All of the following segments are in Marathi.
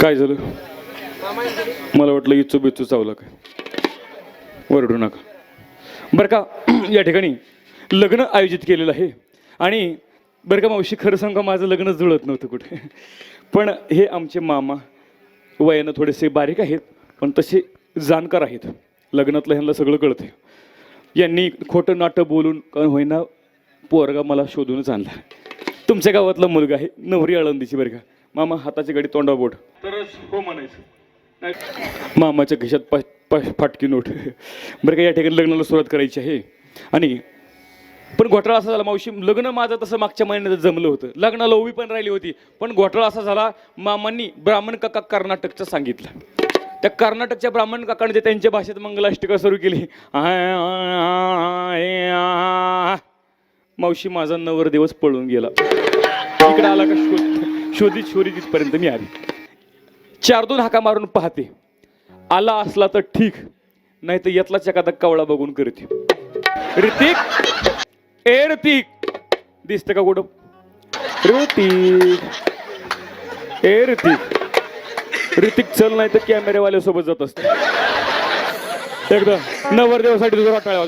काय झालं? मला वाटलं इच्छू बिच्छू चावला काय? वरडू नका. बरं का या ठिकाणी लग्न आयोजित केलेलं आहे आणि बरं का मावशी खरं सांगा माझं लग्न जुळत नव्हतं कुठे? पण हे आमचे मामा वयानं थोडेसे बारीक आहेत पण तसे जाणकार आहेत. लग्नातलं ह्यांना सगळं कळतं यांनी खोटं नाटं बोलून का होईना पोरगा मला शोधूनच आणला. तुमच्या गावातला मुलगा आहे नवरी आळंदीची बरं का. मामा हाताची गाडी तोंडा बोट. तरच हो म्हणायचं. मामाच्या खिशात पा पा फाटकी नोट. बरं का या ठिकाणी लग्नाला सुरुवात करायची आहे. आणि पण घोटाळा असा झाला मावशी लग्न माझं तसं मागच्या महिन्यात जमलं होतं. लग्नाला ओवी पण राहिली होती. पण घोटाळा असा झाला मामांनी ब्राह्मण काका कर्नाटकचं सांगितलं. त्या कर्नाटकच्या ब्राह्मण काकाने जे त्यांच्या भाषेत मंगलाष्टिका सुरू केली. मावशी माझा नवर दिवस पळून गेला. इकडे आला का शोध? शोधित शोधित तिथपर्यंत मी आली. चार दोन हाका मारून पाहते. आला असला तर ठीक नाही तर यातलाच एखादा कवळा बघून करते. ऋतिक! ए ऋतिक! दिसतं का कुठं? ऋतिक! ए ऋतिक! ऋतिक चल नाही तर कॅमेरेवाल्यासोबत जात असते. एकदा नवरदेवासाठी तुझा टाळ्या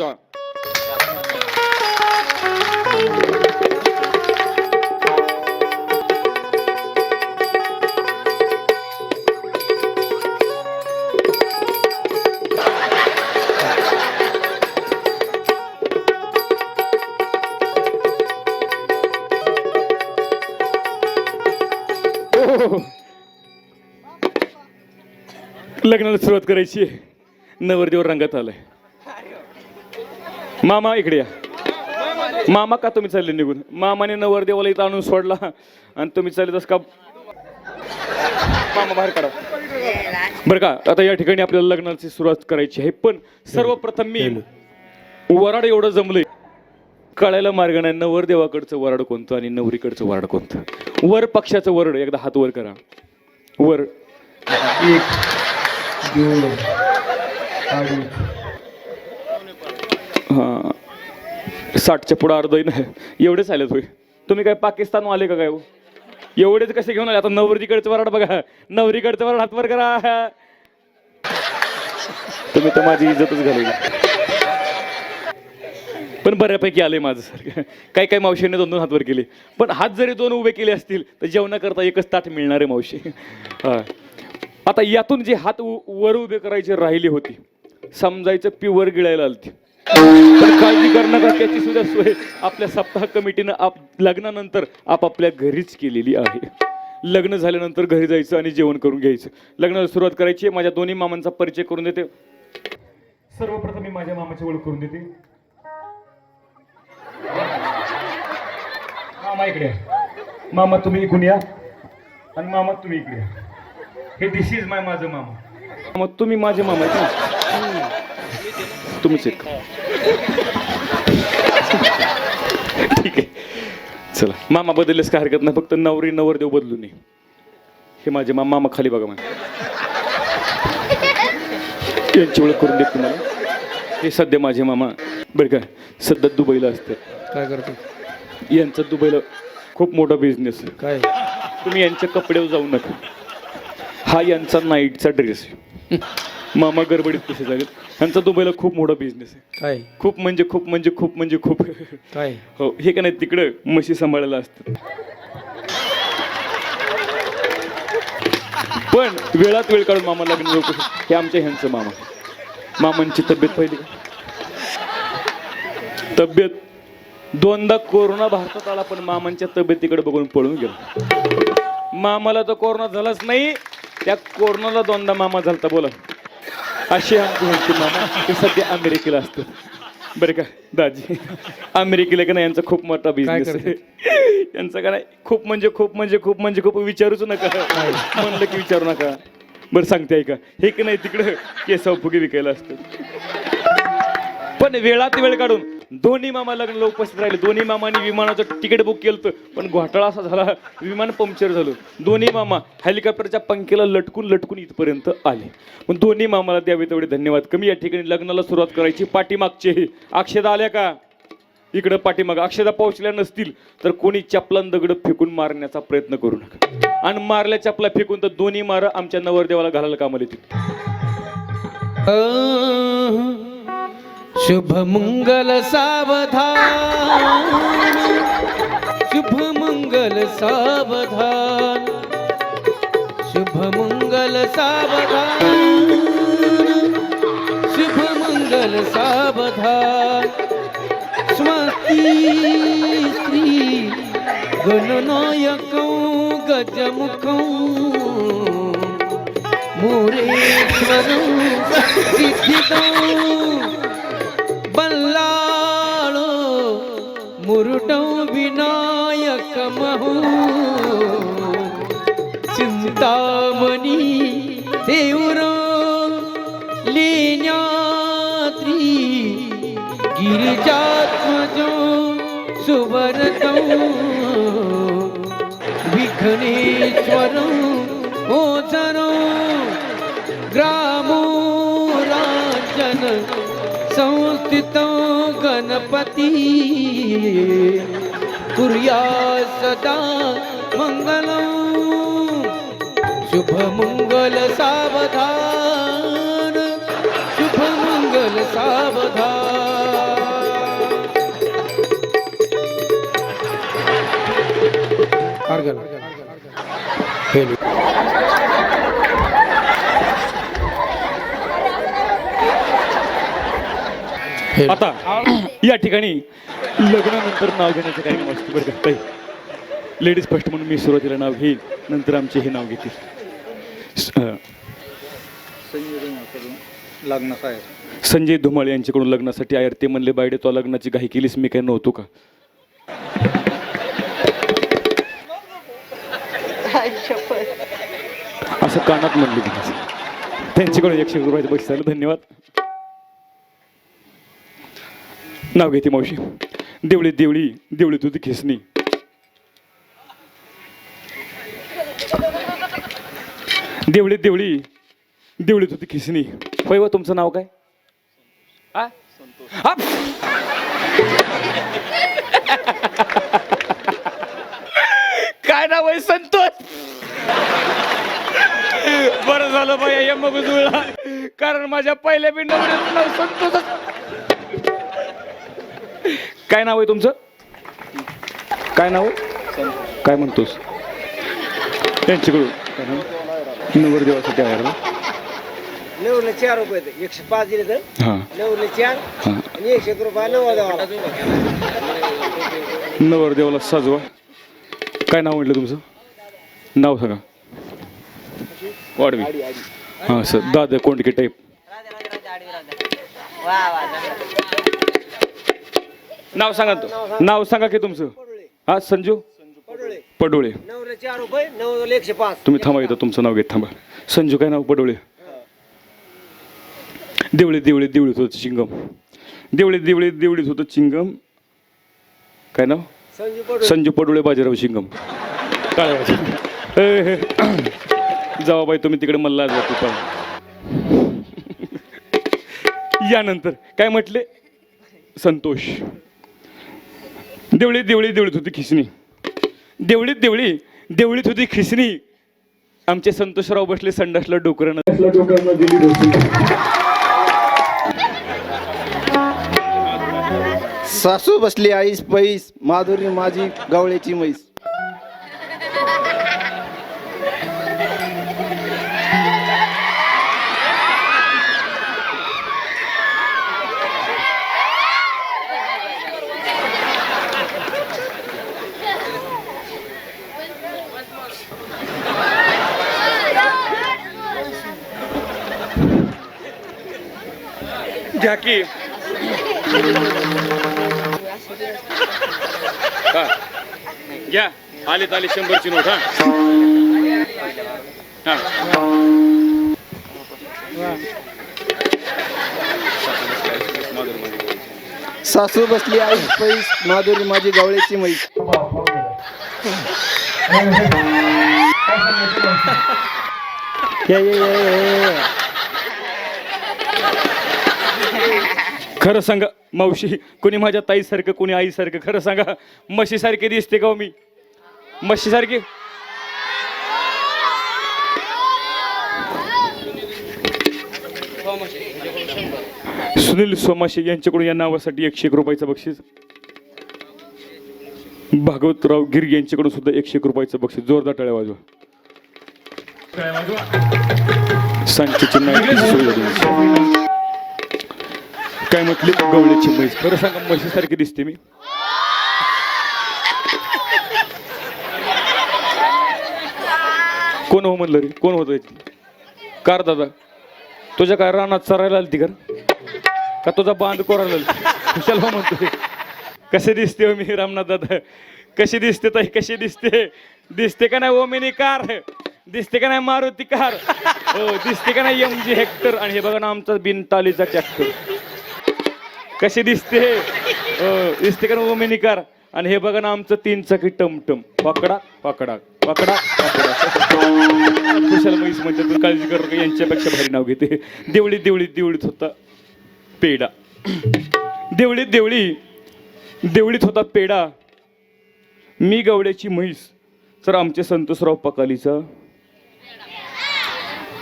लग्नाला सुरुवात करायची. नवरदेव रंगात आलाय. मामा इकडे या. मामा का तुम्ही चालले निघून? मामाने नवरदेवाला इथं आणून सोडला आणि तुम्ही चालले तस का? मामा बाहेर काढा. बरं का? आता या ठिकाणी आपल्याला लग्नाची सुरुवात करायची आहे. पण सर्वप्रथम मी वराड एवढं जमलंय. कळायला मार्ग नाही. नवरदेवाकडचं वराड कोणतं आणि नवरीकडचं वराड कोणतं? वर पक्षाचं वरड एकदा हात वर करा. वर. एक हां. साठच्या पुढं अर्धही नाही. एवढेच आलेत होय तुम्ही काय पाकिस्तान आले का काय हो? एवढेच कसे घेऊन आले? आता नवरीकडचं वराड बघा. नवरीकडचं वराड हातवर करा. तुम्ही तर माझी इज्जतच घालवली. पण बऱ्यापैकी आले माझं सर काही काही मावशीने दोन दोन हातवर केले. पण हात जरी दोन उभे केले असतील तर जेवणाकरता एकच ताट मिळणार आहे मावशी. हा. आता यातून जे हात उ- वर उभे करायचे राहिले होते समजायचं पिवर गिळायला आलती. पण काळजी करणार त्याची सुद्धा सोय आपल्या सप्ताह कमिटीनं आप लग्नानंतर आपापल्या घरीच केलेली आहे. लग्न झाल्यानंतर घरी जायचं आणि जेवण करून घ्यायचं. लग्नाला सुरुवात करायची आहे. माझ्या दोन्ही मामांचा परिचय करून देते. सर्वप्रथम मी माझ्या मामाची ओळख करून देते. मामा इकडे मामा तुम्ही इकडून या. आणि मामा तुम्ही इकडे या. हे दिस इज माय माझं मामा. मग तुम्ही माझे मामा आहेत ना? तुम्हीच एक. ठीक आहे. चला मामा बदललेस काय हरकत नाही फक्त नवरी नवरदेव बदलू नये हे माझे मामा मामा खाली बघा मला. यांची ओळख करून देत तुम्हाला. हे सध्या माझे मामा. बरं का सध्या दुबईला असतात. काय करतो? यांचा दुबईला खूप मोठा बिझनेस आहे. काय? तुम्ही यांच्या कपड्यावर जाऊ नका. हा यांचा नाईटचा ड्रेस आहे. मामा गडबडीत कसे झाले यांचा दुबईला खूप मोठा बिझनेस आहे. काय? खूप म्हणजे खूप म्हणजे खूप म्हणजे खूप. काय? हो हे का नाही तिकडं म्हशी सांभाळायला असतात. पण वेळात वेळ काढून मामा लग्न लोक हे आमच्या ह्यांचं मामा. मामांची तब्येत पहिली? तब्येत दोनदा कोरोना भारतात आला पण मामांच्या तब्येतीकडे बघून पळून गेला. मामाला तर कोरोना झालाच नाही. त्या कोरोनाला दोनदा मामा झालता बोला. असे आमचे ह्यांचे मामा ते सध्या अमेरिकेला असतात बरं का दाजी. अमेरिकेला का नाही यांचा खूप मोठा बिझनेस आहे. यांचा का नाही खूप म्हणजे खूप म्हणजे खूप म्हणजे खूप विचारूच नका. म्हणलं की विचारू नका. बरं सांगते ऐका. हे की नाही तिकडं केसाव फुगे विकायला असतं पण वेळात वेळ काढून दोन्ही मामा लग्नाला उपस्थित राहिले. दोन्ही मामाने विमानाचं तिकीट बुक केलं होतं, पण घोटाळा असा झाला विमान पंक्चर झालं. दोन्ही मामा हेलिकॉप्टरच्या पंखेला लटकून लटकून इथपर्यंत आले. पण दोन्ही मामाला द्यावे तेवढे धन्यवाद. कमी या ठिकाणी लग्नाला सुरुवात करायची. पाठीमागचे अक्षदा आल्या का? इकडं पाठीमागं. अक्षदा पोहोचल्या नसतील तर कोणी चपलान दगड फेकून मारण्याचा प्रयत्न करू नका. आणि मारल्या चपला फेकून तर दोन्ही मार आमच्या नवरदेवाला घालायला कामाला येतील. शुभ मंगल सावधान। शुभ मंगल सावधान। शुभ मंगल सावधान। शुभ मंगल सावधान। स्वस्ती स्त्री गणनायकं गजमुखं मोरेश्वरं मुरुडं विनायकमहु चिन्तामणि देवरो लेण्याद्री गिरिजात्मजो सुवरतं। विघ्नेश्वरं ओझरो ग्रामो राजन संस्थितो। गणपती कुर्या सदा मंगल शुभ मंगल सावधान। शुभमङ्गल सावधान आता या ठिकाणी लग्नानंतर नाव घेण्याचं काही मस्त बरं का? काही लेडीज फर्स्ट म्हणून मी सुरुवातीला नाव घेईल नंतर आमचे हे नाव घेतील. आहे संजय धुमाळे यांच्याकडून लग्नासाठी आहे ते म्हणले बायडे तो लग्नाची घाई केलीस मी काय नव्हतो का? असं कानात म्हणले तिने त्यांच्याकडून एकशे रुपयाचे पैसे झाले धन्यवाद. नाव घेते मावशी. देवळी देवळी देवळी तुझी खिसणी देवळी देवळी देवळी तुझी खिसणी होय व तुमचं नाव काय? आ? काय नाव आहे संतोष? बरं झालं बाया या मग जुळला. कारण माझ्या पहिल्या बिंडावर नाव संतोष काय नाव आहे तुमचं? काय नाव? आहे? काय म्हणतोस? त्यांच्याकडून काय नाव? नवरदेवासाठी आहे ना. नऊला चार रुपये. एकशे पाच दिले तर? हां. नऊला चार हां. आणि एकशे एक रुपये द्यावा नवरदेवाला सजवा. काय नाव म्हटलं तुमचं? नाव सांगा. वाढवी. हां सर. दादा कोंडके टाईप नाव सांगा तो. नाव सांगा की तुमचं. हा संजू? पडोळे. तुम्ही थांबा इथं तुमचं नाव घेत थांबा. संजू काय नाव? पडोळे. देवळे देवळे देवळीत होतं चिंगम. देवळे देवळे देवळीत होतं चिंगम. काय नाव? संजू पडोळे. संजू पडोळे बाजीराव शिंगम काय जावा बाई तुम्ही तिकडे मल्ला जातो पण यानंतर काय म्हटले? संतोष. देवळी देवळी देवळीत होती खिसणी. देवळीत देवळी देवळीत होती खिसणी. आमचे संतोषराव बसले संडासला डोकरानं सासू बसली आईस पैस माधुरी माझी गवळ्याची म्हैस. घ्या की हा. घ्या. आले आले शंभरची नोट हा. सासू बसली आईस पैस माधुरी माझी गवळ्याची म्हैस खरं खरं सांगा मावशी कोणी माझ्या ताईसारखं कोणी आईसारखं खरं सांगा म्हशीसारखे दिसते का हो मी? म्हशीसारखे? सुनील सोमाशे यांच्याकडून या नावासाठी एकशे एक रुपयाचं बक्षीस. भागवतराव गिर यांच्याकडून सुद्धा एकशे एक रुपयाचं बक्षीस. जोरदार टाळ्या वाजवा. सांगतेची काय म्हटली? गवळ्याची म्हैस. खरं सांगा म्हशीसारखी दिसते मी. कोण हो म्हणलं रे? कोण होतं कार दादा. तुझ्या काय रानात चरायला आलती कर का तुझा बांध कोरायला आलती हो म्हणतो. कसे दिसते हो मी रामनाथ दादा? कशी दिसते ताई? कशी दिसते? दिसते का नाही हो ओमिनी कार? दिसते का नाही मारुती कार? हो दिसते का नाही एम जी हेक्टर आणि हे बघा ना आमचा बिनतालीचा ट्रॅक्टर कशी दिसते? हो दिसते का ना ओमिनी आणि हे बघा ना आमचं तीन चाकी टमटम. पकडा पकडा पकडा पकडा. कुशाल म्हैस म्हणजे तू काळजी करू का यांच्यापेक्षा भारी नाव घेते. देवळीत देवळीत देवळीत होता पेडा देवळीत देवळी देवळीत होता पेडा मी गवड्याची म्हैस तर आमचे संतोषराव पकालीचा.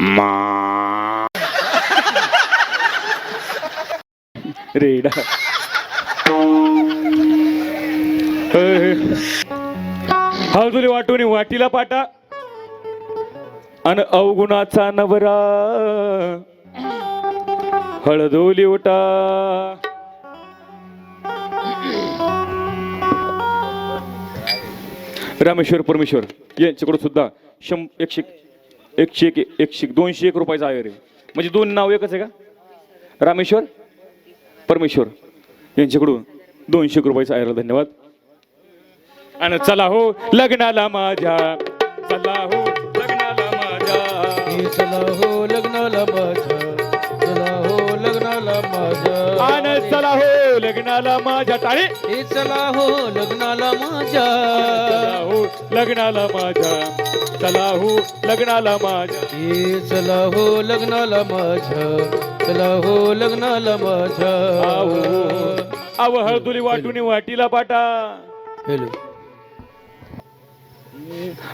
मा रेडा. हळदुली वाटून वाटीला पाटा. अन अवगुणाचा नवरा. हळदोली उटा रामेश्वर परमेश्वर यांच्याकडून सुद्धा शं एकशे एकशे एक एकशे दोनशे एक रुपयाचा आहे रे. म्हणजे दोन नाव एकच आहे का? रामेश्वर? परमेश्वर यांच्याकडून दोनशे रुपयाचा आयला धन्यवाद. आणि चला हो लग्नाला माझ्या. चला हो लग्नाला माझ्या. चला हो लग्नाला माझ्या. चला हो लग्नाला माझ्या आणि चला हो लग्नाला माझ्या टाळे. चला हो लग्नाला माझ्या. चला हो लग्नाला माझ्या. चला हो लग्नाला माझ्या. हे चला हो लग्नाला माझ्या. चला हो लग्नाला माझ्या. आहो आव हळदुली वाटून वाटीला पाटा. हॅलो.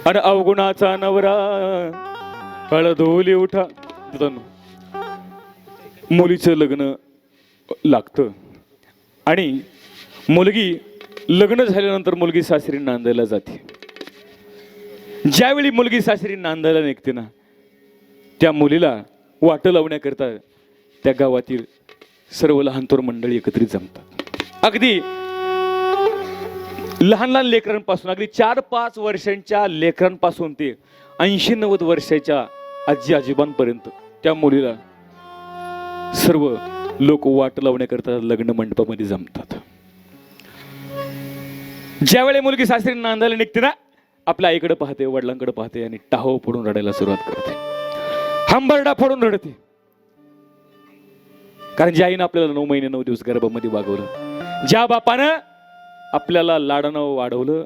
आणि अवगुणाचा नवरा. हळदोली उठा. मुलीचं लग्न लागतं. आणि मुलगी लग्न झाल्यानंतर मुलगी सासरी नांदायला जाते. ज्यावेळी मुलगी सासरी नांदायला निघते ना त्या मुलीला वाटं लावण्याकरता त्या गावातील सर्व लहान थोर मंडळी एकत्रित जमतात. अगदी लहान लहान लेकरांपासून अगदी चार पाच वर्षांच्या लेकरांपासून ते ऐंशी नव्वद वर्षाच्या आजी आजोबांपर्यंत त्या मुलीला सर्व लोक वाट लावण्याकरता लग्न मंडपामध्ये जमतात. ज्यावेळी मुलगी सासरी नांदायला निघते ना आपल्या आईकडे पाहते वडिलांकडे पाहते आणि टाहो पडून रडायला सुरुवात करते. हंबरडा फोडून रडते. कारण ज्या आईनं आपल्याला नऊ महिने नऊ दिवस गर्भामध्ये वागवलं ज्या बापानं आपल्याला लाडानं वाढवलं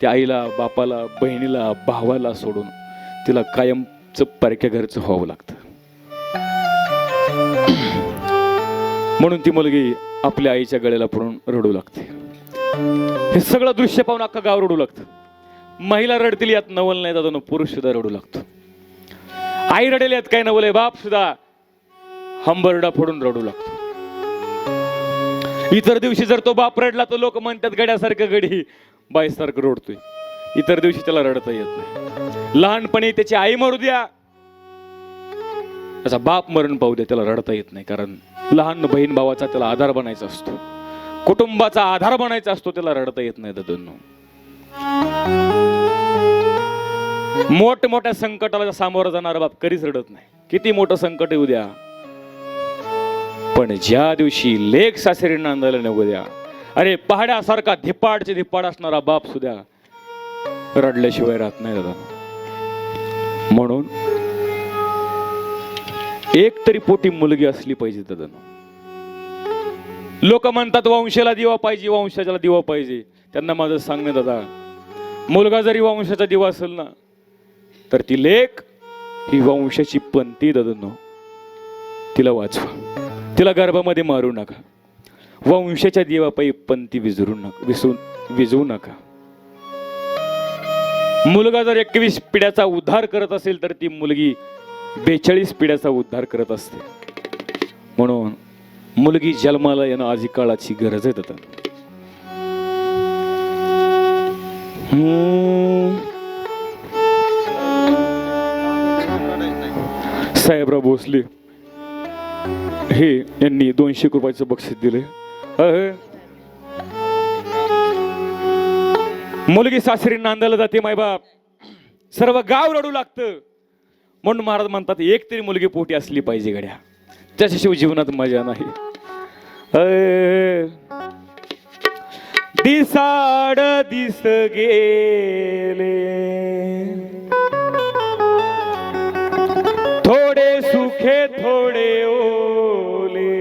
त्या आईला बापाला बहिणीला भावाला सोडून तिला कायमचं परक्या घरचं व्हावं लागतं. म्हणून ती मुलगी आपल्या आईच्या गळ्याला पडून रडू लागते. हे सगळं दृश्य पाहून अख्खा गाव रडू लागतं. महिला रडतील यात नवल नाही दादा पुरुष सुद्धा रडू लागतो. आई रडेल यात काय नवल आहे? बाप सुद्धा हंबरडा फोडून रडू लागतो. इतर दिवशी जर तो बाप रडला तर लोक म्हणतात गड्यासारखं गडी बाईसारखं रडतोय. इतर दिवशी त्याला रडता येत नाही. लहानपणी त्याची आई मरू द्या त्याचा बाप मरण पाहू द्या त्याला रडता येत नाही. कारण लहान बहीण भावाचा त्याला आधार बनायचा असतो. कुटुंबाचा आधार बनायचा असतो त्याला रडता येत नाही दादांनो. मोठमोठ्या संकटाला सामोरं जाणारा बाप कधीच रडत नाही. किती मोठं संकट येऊ द्या पण ज्या दिवशी लेख सासरी नांदायला नको द्या अरे पहाड्यासारखा धिप्पाडचे धिप्पाड असणारा बाप सुद्धा रडल्याशिवाय राहत नाही दादा म्हणून एक तरी पोटी मुलगी असली पाहिजे दादा लोक म्हणतात वंशाला दिवा पाहिजे वंशाला दिवा पाहिजे. त्यांना माझं सांगणं दादा मुलगा जरी वंशाचा दिवा असेल ना तर ती लेख ही वंशाची पंथी दादा तिला वाचवा. तिला गर्भामध्ये मारू नका. वंशाच्या देवापायी पंथी विजरू नका विसरू विजवू नका. मुलगा जर एकवीस पिढ्याचा उद्धार करत असेल तर ती मुलगी बेचाळीस पिढ्याचा उद्धार करत असते. म्हणून मुलगी जन्माला येणं आजी काळाची गरज आहे आता हम्म. साहेबराव भोसले हे यांनी दोनशे रुपयाचं बक्षीस दिले मुलगी सासरी नांदायला जाते मायबाप. सर्व गाव रडू लागतं. म्हणून महाराज म्हणतात एक तरी मुलगी पोटी असली पाहिजे गड्या. त्याच्याशिवाय जीवनात मजा नाही. दिसाड दिस गेले. थोडे सुखे थोडे ओले.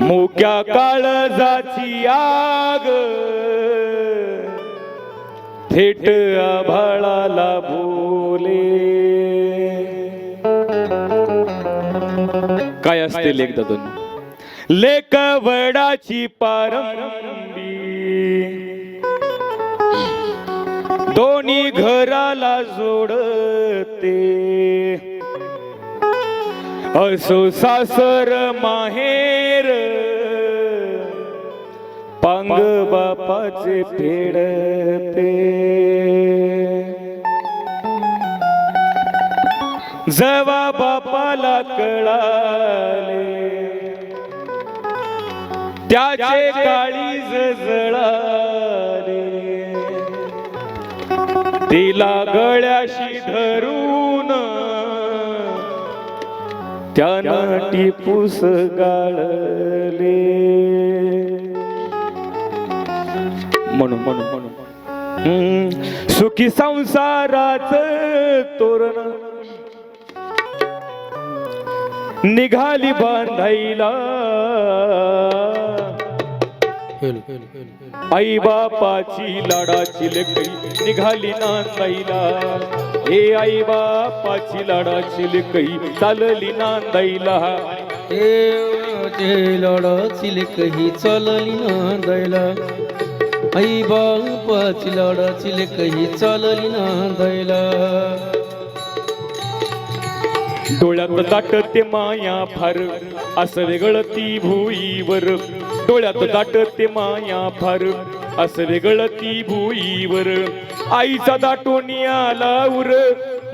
मुक्या काळजाची आग थेट आभाळाला बोले. काय असते लेख दादून लेक वडाची पारंबी. दोन्ही घराला जोडते. असो सासर माहेर बापाचे फेडते जवा बापाला कळाले त्याचे काळी जळाले. तिला गळ्याशी धरून त्यानं टिपूस गाळले. म्हणून म्हणून म्हणून. सुखी संसाराच तोरण. निघाली बांधायला आई बापाची लाडाची लेकई निघाली नांदाईला. हे आई बापाची लाडाची लेकई चालली नांदाईला. हे लाडाची कही चालली नांदायला आई बापाची लाडाची कही चालली नांदायला डोळ्यात दाटते माया फार असं वेगळं ती भुईवर डोळ्यात दाटते माया फार असं वेगळं ती भुईवर आईचा दाटून आला उर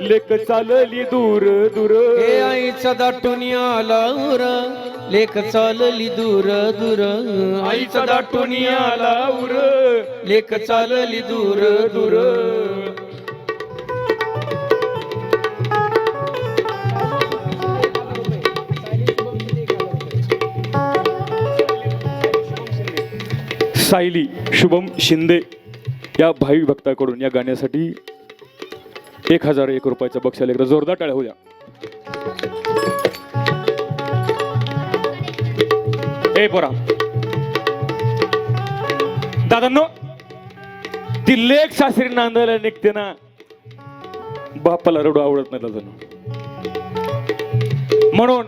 लेक चालली दूर दूर. हे आईचा दाटून आला उर लेख चालली दूर दूर. आईचा दाटून आला उर. लेख चालली दूर दूर. सायली शुभम शिंदे या भावी भक्ताकडून या गाण्यासाठी एक हजार एक रुपयाचा बक्षाला एकदा जोरदार टाळ्या होऊ द्या पोरा दादांनो ती लेख सासरी नांदायला निघते ना बापाला रडू आवडत नाही दादा म्हणून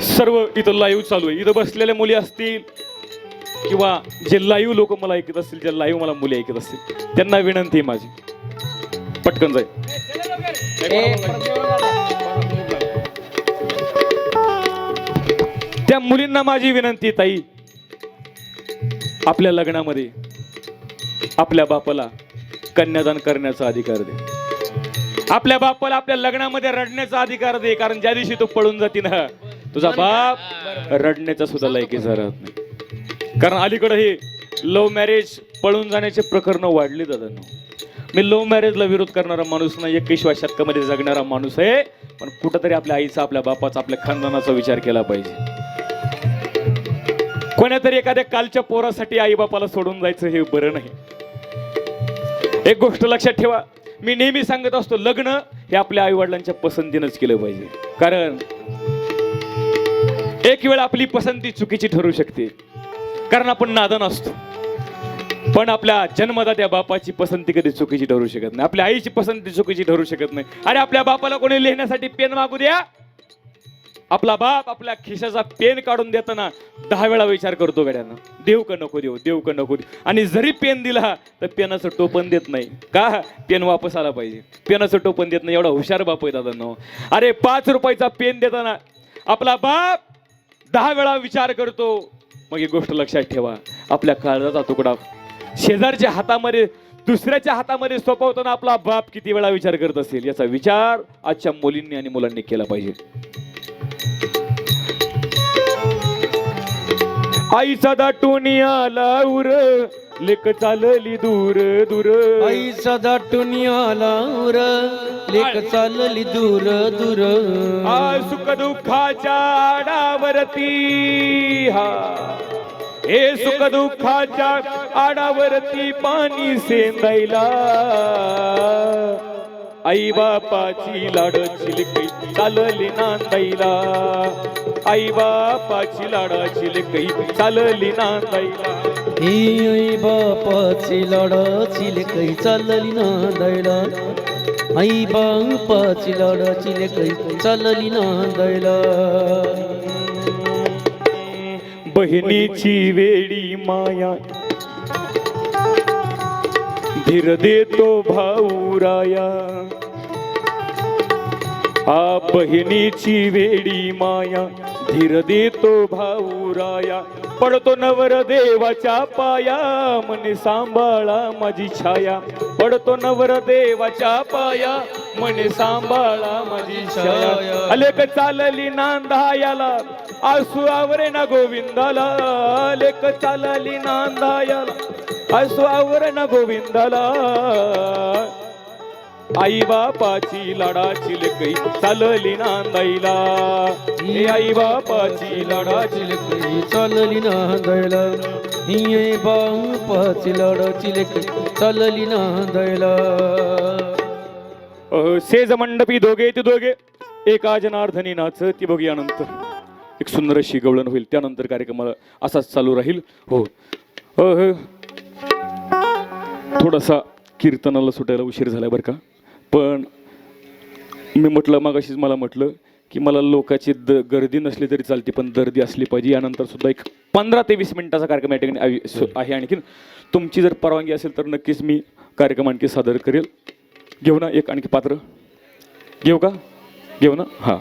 सर्व इथं लाईव्ह चालू आहे. इथं बसलेल्या मुली असतील किंवा जे लाईव्ह लोक मला ऐकत असतील जे लाईव्ह मला मुली ऐकत असतील त्यांना विनंती आहे माझी. पटकन जाईल. त्या मुलींना माझी विनंती ताई. आपल्या लग्नामध्ये आपल्या बापाला कन्यादान करण्याचा अधिकार दे. आपल्या बापाला आपल्या लग्नामध्ये रडण्याचा अधिकार दे कारण ज्या दिवशी तू पळून जाती ना तुझा बाप रडण्याचा सुद्धा लायकीचा राहत नाही. कारण अलीकडे हे लव्ह मॅरेज पळून जाण्याचे प्रकरण वाढले जातात मी लव्ह मॅरेजला विरोध करणारा माणूस नाही एकवीसव्या शतकामध्ये जगणारा माणूस आहे पण कुठंतरी आपल्या आईचा आपल्या बापाचा आपल्या खानदानाचा विचार केला पाहिजे. कोणातरी एखाद्या कालच्या पोरासाठी आई बापाला सोडून जायचं हे बरं नाही. एक गोष्ट लक्षात ठेवा मी नेहमी सांगत असतो लग्न हे आपल्या आई वडिलांच्या पसंतीनंच केलं पाहिजे. कारण एक वेळ आपली पसंती चुकीची ठरू शकते. कारण आपण नादन असतो. पण आपल्या जन्मदात्या बापाची पसंती कधी चुकीची ठरू शकत नाही. आपल्या आईची पसंती चुकीची ठरू शकत नाही. अरे आपल्या बापाला कोणी लिहिण्यासाठी पेन मागू द्या? आपला बाप आपल्या खिशाचा पेन काढून देताना दहा वेळा विचार करतो गड्यानं देऊ का नको देऊ देऊ का नको देऊ? आणि जरी पेन दिला तर पेनाचं टोपण देत नाही. का? पेन वापस आला पाहिजे. पेनाचं टोपण देत नाही एवढा हुशार बाप आहे दादा अरे पाच रुपयाचा पेन देताना आपला बाप दहा वेळा विचार करतो. मग ही गोष्ट लक्षात ठेवा आपल्या काळजाचा तुकडा. शेजारच्या हातामध्ये दुसऱ्याच्या हातामध्ये सोपवताना आपला बाप किती वेळा विचार करत असेल? याचा विचार आजच्या मुलींनी आणि मुलांनी केला पाहिजे. आईचा दाटून आला उर लेक चालली दूर दूर. आई सदा टुनियाला उर लेक चालली दूर दूर. आ सुख दुःखाच्या आडावरती हा. हे सुख दुःखाच्या आडावरती पाणी सेंदायला. आई बापाची लाड चिलकई चालली नांदाईला आई बापाची लाडा चिलकई चालली नांदाईला ही आई बापाची लाडाची लेकई चालली नांदायला आई बापाची लाडाची लेकई चालली नांदायला बहिणीची वेडी माया. धीर देतो भाऊराया हा बहिणीची वेडी माया धीर देतो भाऊराया पडतो नवर देवाच्या पाया मने सांभाळा माझी छाया. पडतो नवर देवाच्या पाया मने सांभाळा माझी छाया. अलेक चालली नांदायाला आसू आवरे ना गोविंदाला. लेक चालली नांदायाला आसू आवरे ना गोविंदाला. आई बापाची लाडाची चिलकई चालली नांदायला. हे आई बापाची लाडाची लेकई चालली नांदायला. ही आई बापाची लाडाची लेकई चालली नांदायला. सेज मंडपी दोघे ते दोघे. एका जनार्दनी नाच ती बघूयानंतर एक सुंदर अशी गवळण होईल. त्यानंतर कार्यक्रमाला असाच चालू राहील. हो. थोडासा कीर्तनाला सुटायला उशीर झाला बरं का? पण मी म्हटलं मागाशीच मला म्हटलं की मला लोकाची द गर्दी नसली तरी चालते पण गर्दी असली पाहिजे. यानंतर सुद्धा एक पंधरा ते वीस मिनिटाचा कार्यक्रम या ठिकाणी आहे आणखीन. तुमची जर परवानगी असेल तर नक्कीच मी कार्यक्रम आणखी सादर करेल. घेऊ ना एक आणखी पात्र? घेऊ का? घेऊ ना? हां.